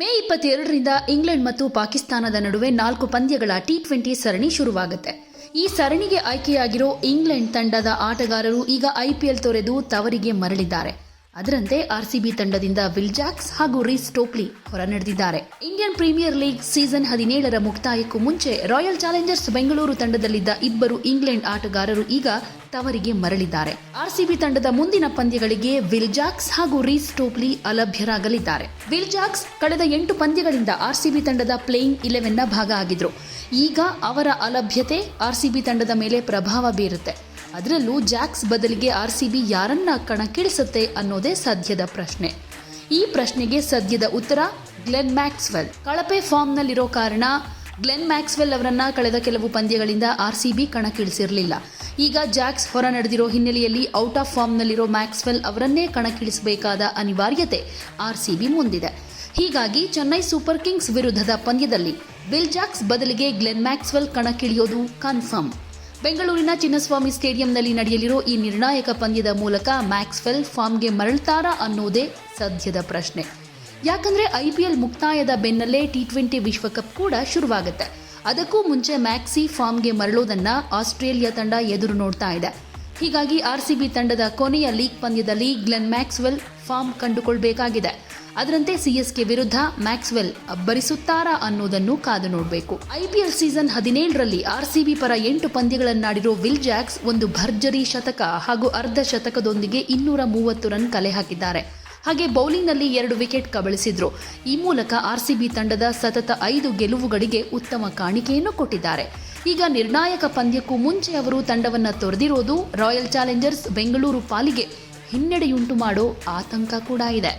ಮೇ ಇಪ್ಪತ್ತೆರಡರಿಂದ ಇಂಗ್ಲೆಂಡ್ ಮತ್ತು ಪಾಕಿಸ್ತಾನದ ನಡುವೆ ನಾಲ್ಕು ಪಂದ್ಯಗಳ ಟಿ ಟ್ವೆಂಟಿ ಸರಣಿ ಶುರುವಾಗುತ್ತೆ. ಈ ಸರಣಿಗೆ ಆಯ್ಕೆಯಾಗಿರೋ ಇಂಗ್ಲೆಂಡ್ ತಂಡದ ಆಟಗಾರರು ಈಗ ಐಪಿಎಲ್ ತೊರೆದು ತವರಿಗೆ ಮರಳಿದ್ದಾರೆ. ಅದರಂತೆ ಆರ್ಸಿಬಿ ತಂಡದಿಂದ ವಿಲ್ ಜಾಕ್ಸ್ ಹಾಗೂ ರೀಸ್ ಟೋಪ್ಲಿ ಹೊರ ನಡೆದಿದ್ದಾರೆ ಇಂಡಿಯನ್ ಪ್ರೀಮಿಯರ್ ಲೀಗ್ ಸೀಸನ್ ಹದಿನೇಳರ ಮುಕ್ತಾಯಕ್ಕೂ ಮುಂಚೆ ರಾಯಲ್ ಚಾಲೆಂಜರ್ಸ್ ಬೆಂಗಳೂರು ತಂಡದಲ್ಲಿದ್ದ ಇಬ್ಬರು ಇಂಗ್ಲೆಂಡ್ ಆಟಗಾರರು ಈಗ ತವರಿಗೆ ಮರಳಿದ್ದಾರೆ. ಆರ್ಸಿಬಿ ತಂಡದ ಮುಂದಿನ ಪಂದ್ಯಗಳಿಗೆ ವಿಲ್ ಜಾಕ್ಸ್ ಹಾಗೂ ರೀಸ್ ಟೋಪ್ಲಿ ಅಲಭ್ಯರಾಗಲಿದ್ದಾರೆ. ವಿಲ್ ಜಾಕ್ಸ್ ಕಳೆದ ಎಂಟು ಪಂದ್ಯಗಳಿಂದ ಆರ್ಸಿಬಿ ತಂಡದ ಪ್ಲೇಯಿಂಗ್ ಇಲೆವೆನ್ನ ಭಾಗ ಆಗಿದ್ರು. ಈಗ ಅವರ ಅಲಭ್ಯತೆ ಆರ್ಸಿಬಿ ತಂಡದ ಮೇಲೆ ಪ್ರಭಾವ ಬೀರುತ್ತೆ. ಅದರಲ್ಲೂ ಜಾಕ್ಸ್ ಬದಲಿಗೆ ಆರ್ಸಿಬಿ ಯಾರನ್ನ ಕಣಕ್ಕಿಳಿಸುತ್ತೆ ಅನ್ನೋದೇ ಸದ್ಯದ ಪ್ರಶ್ನೆ. ಈ ಪ್ರಶ್ನೆಗೆ ಸದ್ಯದ ಉತ್ತರ ಗ್ಲೆನ್ ಮ್ಯಾಕ್ಸ್ವೆಲ್. ಕಳಪೆ ಫಾರ್ಮ್ನಲ್ಲಿರೋ ಕಾರಣ ಗ್ಲೆನ್ ಮ್ಯಾಕ್ಸ್ವೆಲ್ ಅವರನ್ನ ಕಳೆದ ಕೆಲವು ಪಂದ್ಯಗಳಿಂದ ಆರ್ಸಿಬಿ ಕಣಕ್ಕಿಳಿಸಿರಲಿಲ್ಲ. ಈಗ ಜಾಕ್ಸ್ ಹೊರ ನಡೆದಿರೋ ಹಿನ್ನೆಲೆಯಲ್ಲಿ ಔಟ್ ಆಫ್ ಫಾರ್ಮ್ನಲ್ಲಿರೋ ಮ್ಯಾಕ್ಸ್ವೆಲ್ ಅವರನ್ನೇ ಕಣಕ್ಕಿಳಿಸಬೇಕಾದ ಅನಿವಾರ್ಯತೆ ಆರ್ಸಿಬಿ ಮುಂದಿದೆ. ಹೀಗಾಗಿ ಚೆನ್ನೈ ಸೂಪರ್ ಕಿಂಗ್ಸ್ ವಿರುದ್ಧದ ಪಂದ್ಯದಲ್ಲಿ ಬಿಲ್ ಜಾಕ್ಸ್ ಬದಲಿಗೆ ಗ್ಲೆನ್ ಮ್ಯಾಕ್ಸ್ವೆಲ್ ಕಣಕ್ಕಿಳಿಯೋದು ಕನ್ಫರ್ಮ್. ಬೆಂಗಳೂರಿನ ಚಿನ್ನಸ್ವಾಮಿ ಸ್ಟೇಡಿಯಂನಲ್ಲಿ ನಡೆಯಲಿರೋ ಈ ನಿರ್ಣಾಯಕ ಪಂದ್ಯದ ಮೂಲಕ ಮ್ಯಾಕ್ಸ್ವೆಲ್ ಫಾರ್ಮ್ಗೆ ಮರಳ್ತಾರಾ ಅನ್ನೋದೇ ಸದ್ಯದ ಪ್ರಶ್ನೆ. ಯಾಕಂದ್ರೆ ಐಪಿಎಲ್ ಮುಕ್ತಾಯದ ಬೆನ್ನಲ್ಲೇ ಟಿ ಟ್ವೆಂಟಿ ವಿಶ್ವಕಪ್ ಕೂಡ ಶುರುವಾಗುತ್ತೆ. ಅದಕ್ಕೂ ಮುಂಚೆ ಮ್ಯಾಕ್ಸಿ ಫಾರ್ಮ್ಗೆ ಮರಳೋದನ್ನ ಆಸ್ಟ್ರೇಲಿಯಾ ತಂಡ ಎದುರು ನೋಡ್ತಾ ಇದೆ. ಹೀಗಾಗಿ ಆರ್ಸಿಬಿ ತಂಡದ ಕೊನೆಯ ಲೀಗ್ ಪಂದ್ಯದಲ್ಲಿ ಗ್ಲೆನ್ ಮ್ಯಾಕ್ಸ್ವೆಲ್ ಫಾರ್ಮ್ ಕಂಡುಕೊಳ್ಬೇಕಾಗಿದೆ. ಅದರಂತೆ ಸಿಎಸ್ಕೆ ವಿರುದ್ಧ ಮ್ಯಾಕ್ಸ್ವೆಲ್ ಅಬ್ಬರಿಸುತ್ತಾರಾ ಅನ್ನೋದನ್ನು ಕಾದು ನೋಡಬೇಕು. ಐಪಿಎಲ್ ಸೀಸನ್ ಹದಿನೇಳರಲ್ಲಿ ಆರ್ಸಿಬಿ ಪರ ಎಂಟು ಪಂದ್ಯಗಳನ್ನಾಡಿರೋ ವಿಲ್ ಜಾಕ್ಸ್ ಒಂದು ಭರ್ಜರಿ ಶತಕ ಹಾಗೂ ಅರ್ಧ ಶತಕದೊಂದಿಗೆ ಇನ್ನೂರ ಮೂವತ್ತು ರನ್ ಕಲೆ ಹಾಕಿದ್ದಾರೆ. ಹಾಗೆ ಬೌಲಿಂಗ್ನಲ್ಲಿ ಎರಡು ವಿಕೆಟ್ ಕಬಳಿಸಿದ್ರು. ಈ ಮೂಲಕ ಆರ್ಸಿಬಿ ತಂಡದ ಸತತ ಐದು ಗೆಲುವುಗಳಿಗೆ ಉತ್ತಮ ಕಾಣಿಕೆಯನ್ನು ಕೊಟ್ಟಿದ್ದಾರೆ. ಈಗ ನಿರ್ಣಾಯಕ ಪಂದ್ಯಕ್ಕೂ ಮುಂಚೆ ಅವರು ತಂಡವನ್ನು ತೊರೆದಿರೋದು ರಾಯಲ್ ಚಾಲೆಂಜರ್ಸ್ ಬೆಂಗಳೂರು ಪಾಲಿಗೆ ಹಿನ್ನಡೆಯುಂಟು ಮಾಡೋ ಆತಂಕ ಕೂಡ ಇದೆ.